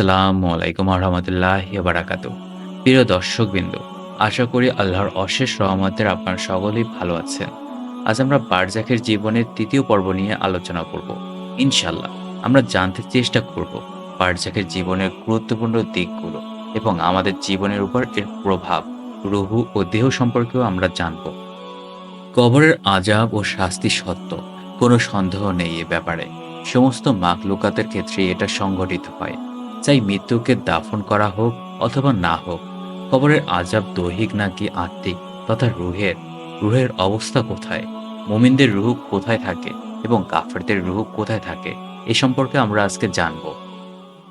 আসসালামু আলাইকুম রহমতুল্লাহ বারাকাতু প্রিয় দর্শকবৃন্দ, আশা করি আল্লাহর অশেষ রহমতের আপনার সকলেই ভালো আছেন। আজ আমরা বারজাকের জীবনের তৃতীয় পর্ব নিয়ে আলোচনা করব। ইনশাল্লাহ আমরা জানতে চেষ্টা করব বারজাকের জীবনের গুরুত্বপূর্ণ দিকগুলো এবং আমাদের জীবনের উপর এর প্রভাব, রুহু ও দেহ সম্পর্কেও আমরা জানব। কবরের আজাব ও শাস্তি সত্য কোনো সন্দেহ নেই এ ব্যাপারে। সমস্ত মাকলুকাতের ক্ষেত্রে এটা সংঘটিত হয়। চাই মৃত্যুকে দাফন করা হোক অথবা না হোক, কবরের আজাব দৈহিক নাকি আত্মিক, তথা রুহের? রুহের অবস্থা কোথায়? মোমিনদের রুহ কোথায় থাকে এবং কাফেরদের রুহ কোথায় থাকে? এ সম্পর্কে আমরা আজকে জানব।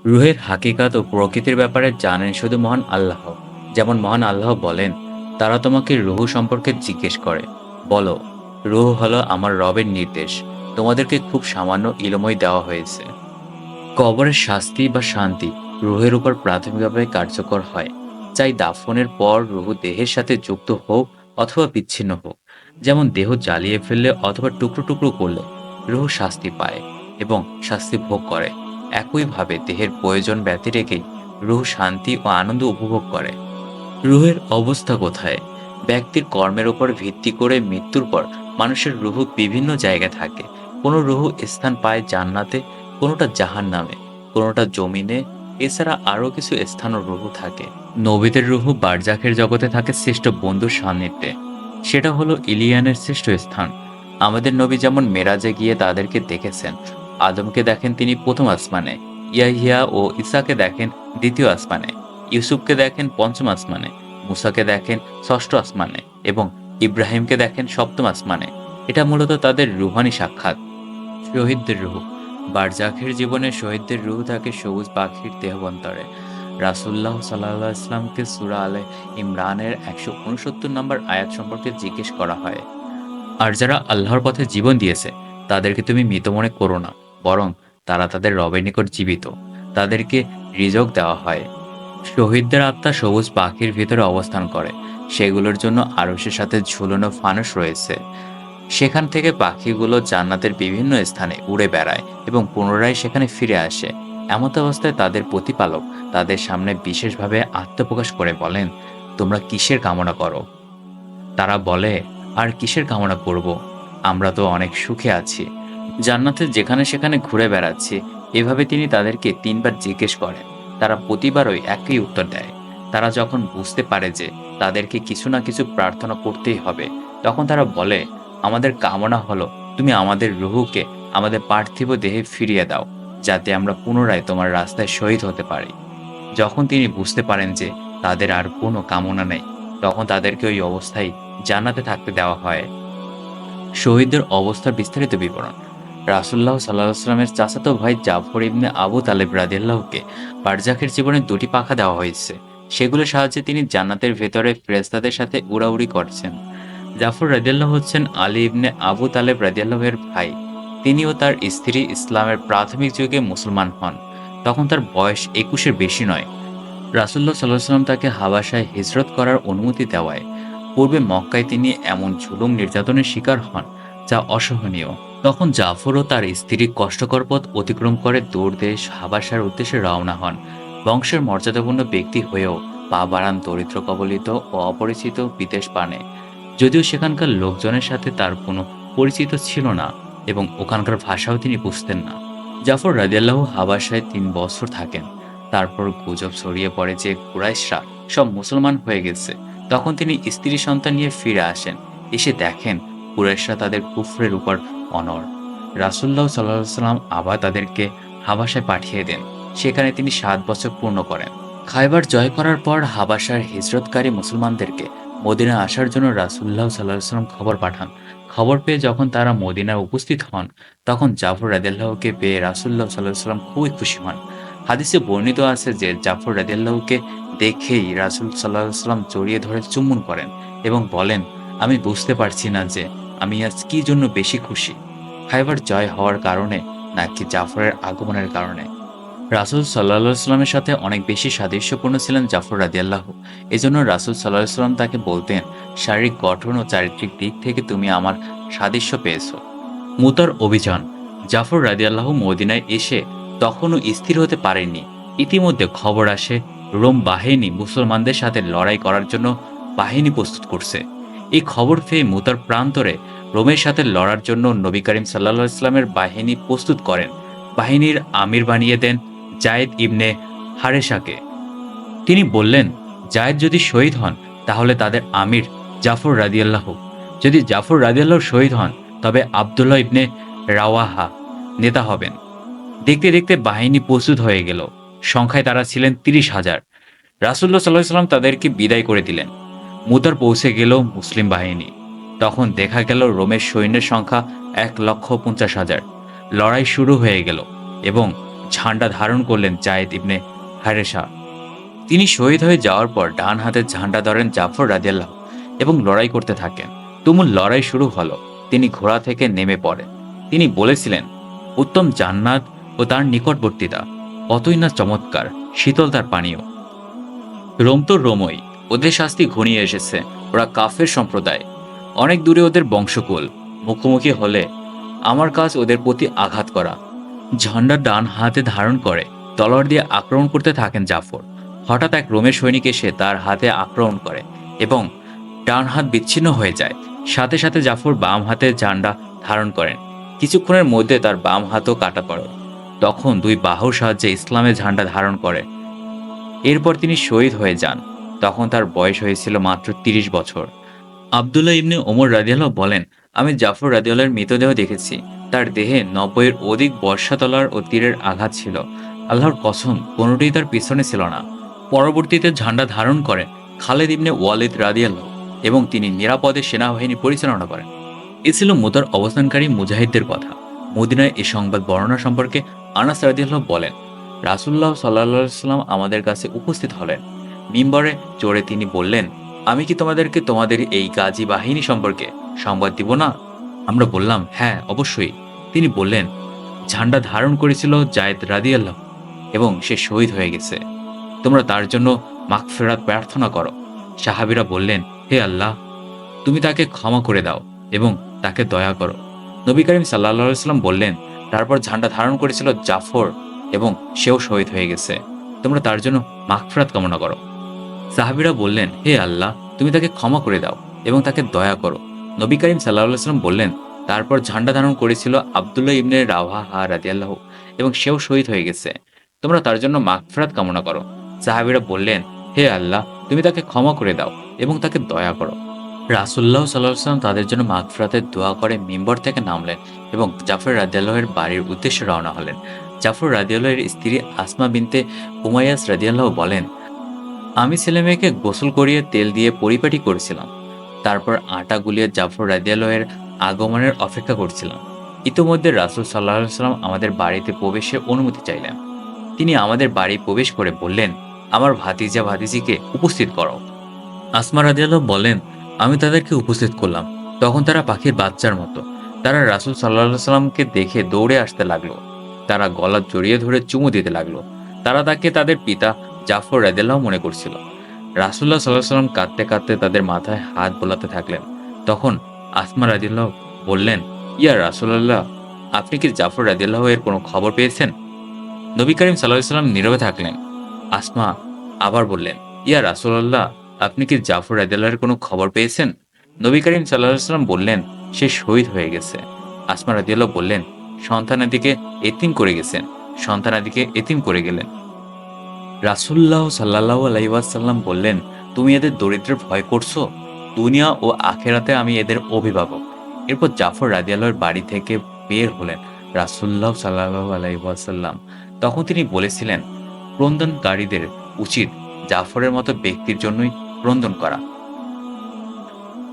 রুহের হাকিকাত ও প্রকৃতির ব্যাপারে জানেন শুধু মহান আল্লাহ। যেমন মহান আল্লাহ বলেন, তারা তোমাকে রুহু সম্পর্কে জিজ্ঞেস করে। বলো, রুহ হলো আমার রবের নির্দেশ। তোমাদেরকে খুব সামান্য ইলময় দেওয়া হয়েছে। কবরের শাস্তি বা শান্তি রুহের উপর প্রাথমিকভাবে কার্যকর হয়, চাই দাফনের পর রুহ দেহের সাথে যুক্ত হোক অথবা বিচ্ছিন্ন হোক, যেমন দেহ জ্বালিয়ে ফেললে অথবা টুকরো টুকরো করলে রুহ শাস্তি পায় এবং শাস্তি ভোগ করে। একইভাবে দেহের প্রয়োজন ব্যতি রেখেই রুহ শান্তি ও আনন্দ উপভোগ করে। রুহের অবস্থা কোথায়? ব্যক্তির কর্মের উপর ভিত্তি করে মৃত্যুর পর মানুষের রুহ বিভিন্ন জায়গায় থাকে। কোনো রুহ স্থান পায় জান্নাতে কোনোটা জাহান নামে কোনোটা জমিনে, এছাড়া আরও কিছু স্থানও রুহু থাকে। নবীদের রুহু বারজাকের জগতে থাকে শ্রেষ্ঠ বন্ধুর সান্নিধ্যে। সেটা হলো ইলিয়ানের শ্রেষ্ঠ স্থান। আমাদের নবী যেমন মেরাজে গিয়ে তাদেরকে দেখেছেন, আদমকে দেখেন তিনি প্রথম আসমানে, ইয়াহিয়া ও ইসাকে দেখেন দ্বিতীয় আসমানে, ইউসুফকে দেখেন পঞ্চম আসমানে, মুসাকে দেখেন ষষ্ঠ আসমানে এবং ইব্রাহিমকে দেখেন সপ্তম আসমানে। এটা মূলত তাদের রুহানি সাক্ষাৎ। শহীদদের রুহ। বারজাখের জীবনে শহীদদের রুহ থাকে সবুজ পাখির দেহবন্তরে। রাসুল্লাহ সাল্লাহ ইসলামকে সুরা আলে ইমরানের একশো উনসত্তর নম্বর আয়াত সম্পর্কে জিজ্ঞেস করা হয়। আর যারা আল্লাহর পথে জীবন দিয়েছে, তাদেরকে তুমি মৃত মনে করো না, বরং তারা তাদের রবের নিকট জীবিত। তাদেরকে রিজক দেওয়া হয়। শহীদদের আত্মা সবুজ পাখির ভিতরে অবস্থান করে। সেগুলোর জন্য আরসের সাথে ঝুলনো ফানুস রয়েছে। সেখান থেকে পাখিগুলো জান্নাতের বিভিন্ন স্থানে উড়ে বেড়ায় এবং পুনরায় সেখানে ফিরে আসে। এমত অবস্থায় তাদের প্রতিপালক তাদের সামনে বিশেষভাবে আত্মপ্রকাশ করে বলেন, তোমরা কিসের কামনা করো? তারা বলে, আর কিসের কামনা করব? আমরা তো অনেক সুখে আছি। জান্নাতে যেখানে সেখানে ঘুরে বেড়াচ্ছি, এভাবে তিনি তাদেরকে তিনবার জিজ্ঞেস করেন। তারা প্রতিবারই একই উত্তর দেয়। তারা যখন বুঝতে পারে যে তাদেরকে কিছু না কিছু প্রার্থনা করতেই হবে, তখন তারা বলে আমাদের কামনা হলো তুমি আমাদের রুহুকে আমাদের পার্থিব দেহে ফিরিয়ে দাও, যাতে আমরা পুনরায় তোমার রাস্তায় শহীদ হতে পারি। যখন তিনি বুঝতে পারেন যে তাদের আর কোনো কামনা নেই, তখন তাদেরকে ওই অবস্থায় জান্নাতে থাকতে দেওয়া হয়। শহীদদের অবস্থার বিস্তারিত বিবরণ। রাসুল্লাহ সাল্লাহ সাল্লামের চাচাতো ভাই জাফর ইবনে আবু তালেব রাদিল্লাহকে বারজাকের জীবনে দুটি পাখা দেওয়া হয়েছে। সেগুলোর সাহায্যে তিনি জান্নাতের ভেতরে ফেরেস্তাদের সাথে উড়াউড়ি করছেন। জাফর রাদিয়াল্লাহ হচ্ছেন আলী ইবনে আবু তালেব রাদিয়াল্লাহের ভাই। তিনি ও তার স্ত্রী ইসলামের প্রাথমিক যুগে মুসলমান হন। তখন তার বয়স একুশের বেশি নয়। রাসুল্লাহ সাল্লাহ সাল্লাম তাকে হাবাসায় হিজরত করার অনুমতি দেওয়ায়। পূর্বে মক্কায় তিনি এমন ঝুলুম নির্যাতনের শিকার হন, যা অসহনীয়। তখন জাফর ও তার স্ত্রী কষ্টকর পথ অতিক্রম করে দূর দেশ হাবাসার উদ্দেশ্যে রওনা হন। বংশের মর্যাদাপূর্ণ ব্যক্তি হয়েও পা বাড়ান দরিদ্র কবলিত ও অপরিচিত বিদেশ পানে যদিও সেখানকার লোকজনের সাথে তার কোনো পরিচিত ছিল না এবং ওখানকার ভাষাও তিনি বুঝতেন না। জাফর রাজিয়াল্লাহ হাবাসায় তিন বছর থাকেন। তারপর গুজব ছড়িয়ে পড়ে যে কুরাইশরা সব মুসলমান হয়ে গেছে। তখন তিনি স্ত্রী সন্তান নিয়ে ফিরে আসেন। এসে দেখেন কুরাইশরা তাদের কুফরের উপর অনর রাসুল্লাহ সাল্লাহ সাল্লাম আবার তাদেরকে হাবাসায় পাঠিয়ে দেন। সেখানে তিনি সাত বছর পূর্ণ করেন। খাইবার জয় করার পর হাবাসার হিজরতকারী মুসলমানদেরকে মদিনা আসার জন্য রাসুল্লাহ সাল্লাহ সাল্লাম খবর পাঠান। খবর পেয়ে যখন তারা মদিনায় উপস্থিত হন, তখন জাফর রাদিল্লাহকে পেয়ে রাসুল্লাহ সাল্লাহ সাল্লাম খুবই খুশি হন। হাদিসে বর্ণিত আছে যে জাফর রাদিল্লাহকে দেখেই রাসুল সাল্লাহ সাল্লাম জড়িয়ে ধরে চুম্বন করেন এবং বলেন, আমি বুঝতে পারছি না যে আমি আজ কি জন্য বেশি খুশি। খাইবার জয় হওয়ার কারণে নাকি জাফরের আগমনের কারণে? রাসুল সাল্লাহ সাল্লামের সাথে অনেক বেশি সাদৃশ্যপূর্ণ ছিলেন জাফর রাদিয়াল্লাহ এজন্য রাসুল সাল্লাহ সাল্লাম তাকে বলতেন, শারীরিক গঠন ও চারিত্রিক দিক থেকে তুমি আমার সাদৃশ্য পেয়েছ। মুতার অভিযান। জাফর রাদিয়াল্লাহ মদিনায় এসে তখনও স্থির হতে পারেননি। ইতিমধ্যে খবর আসে, রোম বাহিনী মুসলমানদের সাথে লড়াই করার জন্য বাহিনী প্রস্তুত করছে। এই খবর পেয়ে মুতার প্রান্তরে রোমের সাথে লড়ার জন্য নবী করিম সাল্লা ইসলামের বাহিনী প্রস্তুত করেন। বাহিনীর আমির বানিয়ে দেন জায়েদ ইবনে হারেসাকে। তিনি বললেন, জায়েদ যদি শহীদ হন, তাহলে তাদের আমির জাফর রাদিয়াল্লাহ। যদি জাফর রাদিয়াল্লাহ শহীদ হন, তবে আবদুল্লাহ ইবনে রাওয়াহা নেতা হবেন। দেখতে দেখতে বাহিনী প্রস্তুত হয়ে গেল। সংখ্যায় তারা ছিলেন তিরিশ হাজার। রাসুল্লাহ সাল্লাহ সাল্লাম তাদেরকে বিদায় করে দিলেন। মুতার পৌঁছে গেল মুসলিম বাহিনী। তখন দেখা গেল রোমের সৈন্যের সংখ্যা এক লক্ষ পঞ্চাশ হাজার। লড়াই শুরু হয়ে গেল এবং ঝান্ডা ধারণ করলেন জায়েদ ইবনে হারেসা। তিনি শহীদ হয়ে যাওয়ার পর ডান হাতে ঝান্ডা ধরেন জাফর রাজিয়াল্লাহ এবং লড়াই করতে থাকেন। তুমুল লড়াই শুরু হলো। তিনি ঘোড়া থেকে নেমে পড়েন। তিনি বলেছিলেন, উত্তম জান্নাত ও তার নিকটবর্তীতা। কতই না চমৎকার, শীতল তার পানীয়। রোম তো রোমই, ওদের শাস্তি ঘনিয়ে এসেছে। ওরা কাফের সম্প্রদায়। অনেক দূরে ওদের বংশকুল। মুখোমুখি হলে আমার কাজ ওদের প্রতি আঘাত করা। ঝান্ডা ডান হাতে ধারণ করে, তলোয়ার দিয়ে আক্রমণ করতে থাকেন জাফর। হঠাৎ এক রোমের সৈনিক এসে তার হাতে আক্রমণ করে এবং ডান হাত বিচ্ছিন্ন হয়ে যায়। সাথে সাথে জাফর বাম হাতে ঝান্ডা ধারণ করেন। কিছুক্ষণের মধ্যে তার বাম হাতও কাটা পড়ে। তখন দুই বাহুর সাহায্যে ইসলামের ঝান্ডা ধারণ করে। এরপর তিনি শহীদ হয়ে যান। তখন তার বয়স হয়েছিল মাত্র তিরিশ বছর। আবদুল্লাহ ইবনে ওমর রাদিয়াল্লাহ বলেন, আমি জাফর রাদিয়াল্লাহর মৃতদেহ দেখেছি। তার দেহে নব্বইয়ের অধিক বর্ষাতলার ও তীরের আঘাত ছিল। আল্লাহর কসম কোনোটিই তার পিছনে ছিল না। পরবর্তীতে ঝান্ডা ধারণ করেন খালেদ ইবনে ওয়ালিদ রাদিয়াল্লাহ এবং তিনি নিরাপদে সেনাবাহিনী পরিচালনা করেন। এ ছিল মুতার অবস্থানকারী মুজাহিদদের কথা। মদিনায় এই সংবাদ বর্ণনা সম্পর্কে আনাস রাদিয়াল্লাহ বলেন রাসুল্লাহ সাল্লাহ সাল্লাম আমাদের কাছে উপস্থিত হলেন। মিম্বরে চড়ে তিনি বললেন, আমি কি তোমাদেরকে তোমাদের এই গাজী বাহিনী সম্পর্কে সংবাদ দিব না? আমরা বললাম হ্যাঁ অবশ্যই। তিনি বললেন, ঝান্ডা ধারণ করেছিল জায়েদ রাদিয়াল্লাহ এবং সে শহীদ হয়ে গেছে। তোমরা তার জন্য মাগফেরাত প্রার্থনা করো। সাহাবিরা বললেন, হে আল্লাহ, তুমি তাকে ক্ষমা করে দাও এবং তাকে দয়া করো। নবী করিম সাল্লা সাল্লাম বললেন, তারপর ঝান্ডা ধারণ করেছিল জাফর এবং সেও শহীদ হয়ে গেছে। তোমরা তার জন্য মাগফিরাত কামনা করো। সাহাবিরা বললেন, হে আল্লাহ, তুমি তাকে ক্ষমা করে দাও এবং তাকে দয়া করো। নবী করিম সাল্লাহ সাল্লাম বললেন, তারপর ঝান্ডা ধারণ করেছিল আবদুল্লাহ ইবনে রাওয়াহা রাদিয়াল্লাহ এবং সেও শহীদ হয়ে গেছে। তোমরা তার জন্য মাগফিরাত কামনা করো। সাহাবিরা বললেন, হে আল্লাহ, তুমি তাকে ক্ষমা করে দাও এবং তাকে দয়া করো। রাসুল্লাহ সাল্লাম তাদের জন্য মাগফিরাতের দোয়া করে মেম্বর থেকে নামলেন এবং জাফর রাদিয়াল্লাহের বাড়ির উদ্দেশ্যে রওনা হলেন। জাফর রাদিয়াল্লাহের স্ত্রী আসমা বিনতে উমাইয়াস রাদিয়াল্লাহ বলেন, আমি ছেলে মেয়েকে গোসল করিয়ে তেল দিয়ে পরিপাটি করেছিলাম। তারপর আটা গুলিয়ে জাফর রাদিয়াল্লাহের আগমনের অপেক্ষা করছিলাম। ইতোমধ্যে রাসুল সাল্লাহ সাল্লাম আমাদের বাড়িতে প্রবেশের অনুমতি চাইলেন। তিনি আমাদের বাড়ি প্রবেশ করে বললেন, আমার ভাতিজা ভাতিজিকে উপস্থিত করো। আসমা রাদিয়াল্লাহ বলেন, আমি তাদেরকে উপস্থিত করলাম। তখন তারা পাখির বাচ্চার মতো, তারা রাসুল সাল্লাহ সাল্লামকে দেখে দৌড়ে আসতে লাগল। তারা গলা জড়িয়ে ধরে চুমু দিতে লাগল। তারা তাকে তাদের পিতা জাফর রাদিয়াল্লাহ মনে করছিল। রাসুল্লাহ সাল্লাহ সাল্লাম কাঁদতে কাঁদতে তাদের মাথায় হাত বোলাতে থাকলেন। তখন আসমা রাদিল্লাহ বললেন, ইয়া রাসুল্লাহ আপনি কি জাফর রাদিল্লাহ এর কোনো খবর পেয়েছেন? নবী করিম সাল্লাহ সাল্লাম নীরবে থাকলেন। আসমা আবার বললেন, ইয়া রাসুল্লাহ আপনি কি জাফর রাদিল্লাহের কোনো খবর পেয়েছেন? নবী করিম সাল্লাহ সাল্লাম বললেন, সে শহীদ হয়ে গেছে। আসমা রাদিয়াল্লাহ বললেন, সন্তানাদিকে এতিম করে গেছেন, সন্তানাদিকে এতিম করে গেলেন। রাসুল্লাহ সাল্লাহ আলাইসাল্লাম বললেন, তুমি এদের দরিদ্রের ভয় করছ? দুনিয়া ও আখেরাতে আমি এদের অভিভাবক। এরপর জাফর রাদিয়াল্লাহর বাড়ি থেকে বের হলেন রাসুল্লাহ সাল্লাহ আলাইসাল্লাম তখন তিনি বলেছিলেন, ক্রন্দনকারীদের উচিত জাফরের মতো ব্যক্তির জন্যই ক্রন্দন করা।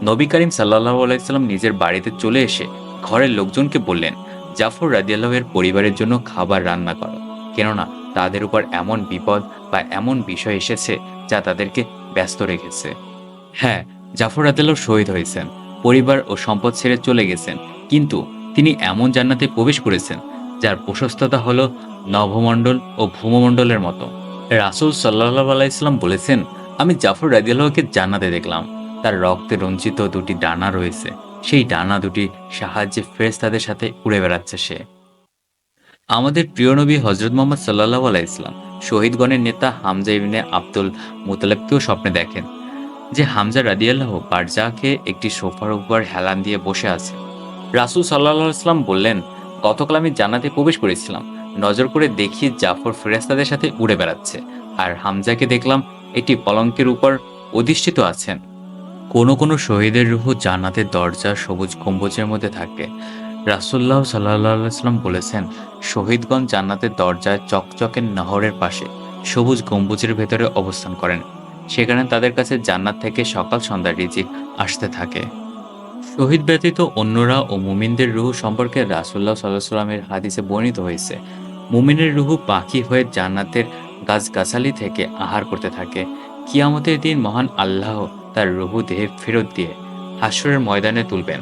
নবী করিম সাল্লাহ আলাইসাল্লাম নিজের বাড়িতে চলে এসে ঘরের লোকজনকে বললেন, জাফর রাদিয়াল্লাহের পরিবারের জন্য খাবার রান্না করো। কেননা তাদের উপর এমন বিপদ বা এমন বিষয় এসেছে যা তাদেরকে ব্যস্ত রেখেছে। হ্যাঁ জাফর রাদিয়াল্লাহ শহীদ হয়েছেন, পরিবার ও সম্পদ ছেড়ে চলে গেছেন, কিন্তু তিনি এমন জান্নাতে প্রবেশ করেছেন যার প্রশস্ততা হল নভমণ্ডল ও ভূমমণ্ডলের মতো। রাসুল সাল্লাহ আলাইসলাম বলেছেন, আমি জাফর রাদিয়াল্লাহকে জান্নাতে দেখলাম। তার রক্তে রঞ্জিত দুটি ডানা রয়েছে। সেই ডানা দুটি সাহায্যে ফেরেস্তাদের সাথে উড়ে বেড়াচ্ছে সে। আমাদের প্রিয় নবী হজরত মোহাম্মদ সাল্লাহ আলাইসলাম শহীদগণের নেতা হামজা ইবনে আব্দুল মুতালেবকেও স্বপ্নে দেখেন যে হামজা রাদিয়াল্লাহ বারজাকে একটি সোফার উপর হেলান দিয়ে বসে আছে। রাসুল সাল্লাহ ইসলাম বললেন, গতকাল আমি জান্নাতে প্রবেশ করেছিলাম। নজর করে দেখি জাফর ফেরেস্তাদের সাথে উড়ে বেড়াচ্ছে আর হামজাকে দেখলাম একটি পলঙ্কের উপর অধিষ্ঠিত আছেন। কোনো কোনো শহীদের রুহ জান্নাতের দরজা সবুজ গম্বুজের মধ্যে থাকে। রাসুল্লাহ সাল্লাম বলেছেন, শহীদগণ জান্নাতের দরজায় চকচকের নহরের পাশে সবুজ গম্বুজের ভেতরে অবস্থান করেন। সেখানে তাদের কাছে জান্নাত থেকে সকাল সন্ধ্যা রিজিক আসতে থাকে। শহীদ ব্যতীত অন্যরা ও মুমিনদের রুহু সম্পর্কে রাসুল্লাহ সাল্লাহ সাল্লামের হাদিসে বর্ণিত হয়েছে, মুমিনের রুহু পাখি হয়ে জান্নাতের গাছগাছালি থেকে আহার করতে থাকে। কিয়ামতের দিন মহান আল্লাহ তার রুহু দেহে ফেরত দিয়ে হাসরের ময়দানে তুলবেন।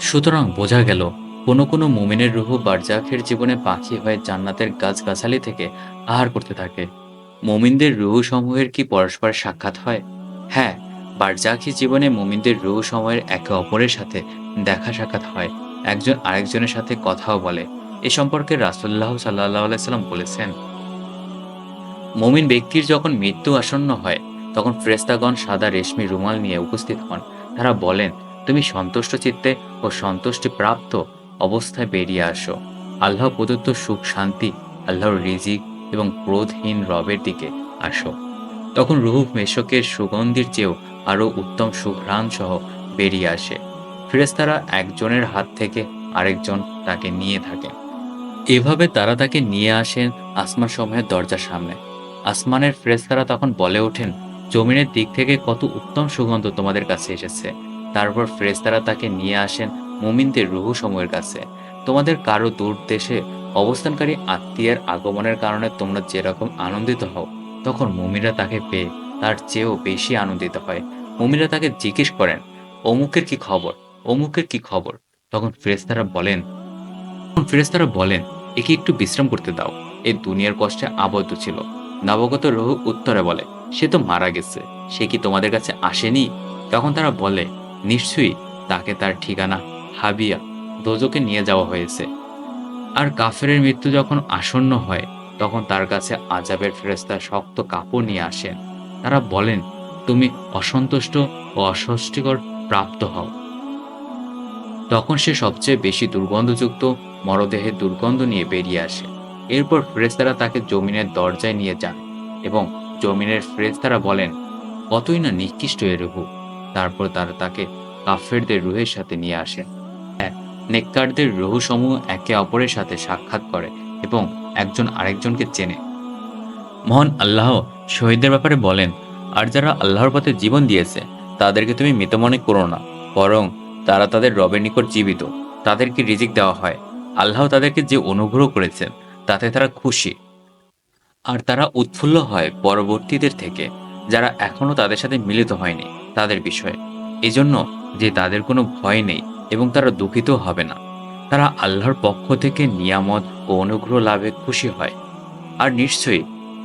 সুতরাং বোঝা গেল, কোনো কোনো মুমিনের রুহু বারজাখের জীবনে পাখি হয়ে জান্নাতের গাছগাছালি থেকে আহার করতে থাকে। মোমিনদের রুহু সমূহের কি পরস্পর সাক্ষাৎ হয়? হ্যাঁ বারজাখি জীবনে মুমিনদের রুহু সময়ের একে অপরের সাথে দেখা সাক্ষাৎ হয়। একজন আরেকজনের সাথে কথাও বলে। এ সম্পর্কে রাসুল্লাহ সাল্লাহ আলাইসাল্লাম বলেছেন, মুমিন ব্যক্তির যখন মৃত্যু আসন্ন হয়, তখন ফ্রেস্তাগণ সাদা রেশমি রুমাল নিয়ে উপস্থিত হন। তারা বলেন তুমি সন্তুষ্ট চিত্তে ও সন্তুষ্টি প্রাপ্ত অবস্থায় বেরিয়ে আসো। আল্লাহ প্রদত্ত সুখ, শান্তি, আল্লাহর রিজিক এবং ক্রোধহীন রবের দিকে আসো। তখন রুহু মেশকের সুগন্ধির চেয়েও আরও উত্তম সুঘ্রাণ সহ বেরিয়ে আসে। ফেরেস্তারা একজনের হাত থেকে আরেকজন তাকে নিয়ে থাকে। এভাবে তারা তাকে নিয়ে আসেন আসমান সময়ের দরজার সামনে। আসমানের ফ্রেস্তারা তখন বলে ওঠেন, জমিনের দিক থেকে কত উত্তম সুগন্ধ তোমাদের কাছে এসেছে। তারপর ফ্রেস্তারা তাকে নিয়ে আসেন মুমিনদের রুহু সময়ের কাছে। তোমাদের কারও দূর দেশে অবস্থানকারী আত্মীয়ের আগমনের কারণে তোমরা যেরকম আনন্দিত হও, তখন মুমিরা তাকে পেয়ে তার চেয়েও বেশি আনন্দিত হয়। মুমিরা তাকে জিজ্ঞেস করেন, অমুকের কি খবর? অমুকের কি খবর? তখন ফেরেস্তারা বলেন, তখন ফেরেস্তারা বলেন, একে একটু বিশ্রাম করতে দাও। এই দুনিয়ার কষ্টে আবদ্ধ ছিল। নবগত রহু উত্তরে বলে, সে তো মারা গেছে। সে কি তোমাদের কাছে আসেনি? তখন তারা বলে নিশ্চয়ই তাকে তার ঠিকানা হাবিয়া দোজকে নিয়ে যাওয়া হয়েছে। আর কাফেরের মৃত্যু যখন আসন্ন হয়, তখন তার কাছে আজাবের ফেরেস্তা শক্ত কাপড় নিয়ে আসেন। তারা বলেন, তুমি অসন্তুষ্ট ও অস্বস্তিকর প্রাপ্ত হও। তখন সে সবচেয়ে বেশি দুর্গন্ধযুক্ত, মরদেহের দুর্গন্ধ নিয়ে বেরিয়ে আসে। এরপর ফ্রেস্তারা তাকে জমিনের দরজায় নিয়ে যান এবং জমিনের ফ্রেস্তারা বলেন, কতই না নিকৃষ্ট এ রুহু তারপর তারা তাকে কাফেরদের রুহের সাথে নিয়ে আসেন হ্যাঁ, নেককারদের রুহু সমূহ একে অপরের সাথে সাক্ষাৎ করে এবং একজন আরেকজনকে চেনে। মহান আল্লাহ শহীদদের ব্যাপারে বলেন আর যারা আল্লাহর পথে জীবন দিয়েছে তাদেরকে তুমি মৃত মনে করো না বরং তারা তাদের রবের নিকট জীবিত। তাদেরকে রিজিক দেওয়া হয়। আল্লাহ তাদেরকে যে অনুগ্রহ করেছেন তাতে তারা খুশি। আর তারা উৎফুল্ল হয় পরবর্তীদের থেকে যারা এখনও তাদের সাথে মিলিত হয়নি। তাদের বিষয়ে। এজন্য যে তাদের কোনো ভয় নেই এবং তারা দুঃখিত হবে না। তারা আল্লাহর পক্ষ থেকে নিয়ামত ও অনুগ্রহ লাভে খুশি হয়। আর নিশ্চয়ই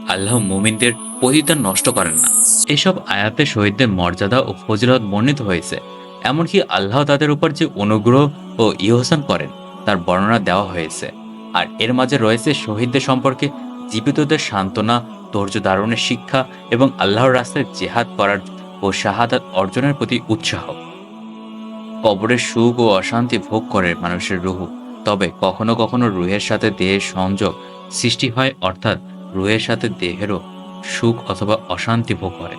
আল্লাহ মুমিনদের প্রতিদান নষ্ট করেন না। এসব আয়াতে শহীদদের মর্যাদা ও ফজিলত বর্ণিত হয়েছে। এমনকি আল্লাহ তাদের উপর যে অনুগ্রহ ও ইহসান করেন, তার বর্ণনা দেওয়া হয়েছে। আর এর মাঝে রয়েছে শহীদদের সম্পর্কে জীবিতদের সান্ত্বনা, ধৈর্য ধারণের শিক্ষা এবং আল্লাহর রাস্তায় জেহাদ করার ও শাহাদাত অর্জনের প্রতি উৎসাহ। কবরের সুখ ও অশান্তি ভোগ করে মানুষের রুহু। তবে কখনো কখনো রুহের সাথে দেহের সংযোগ সৃষ্টি হয়, অর্থাৎ রুহের সাথে দেহেরও সুখ অথবা অশান্তি ভোগ করে।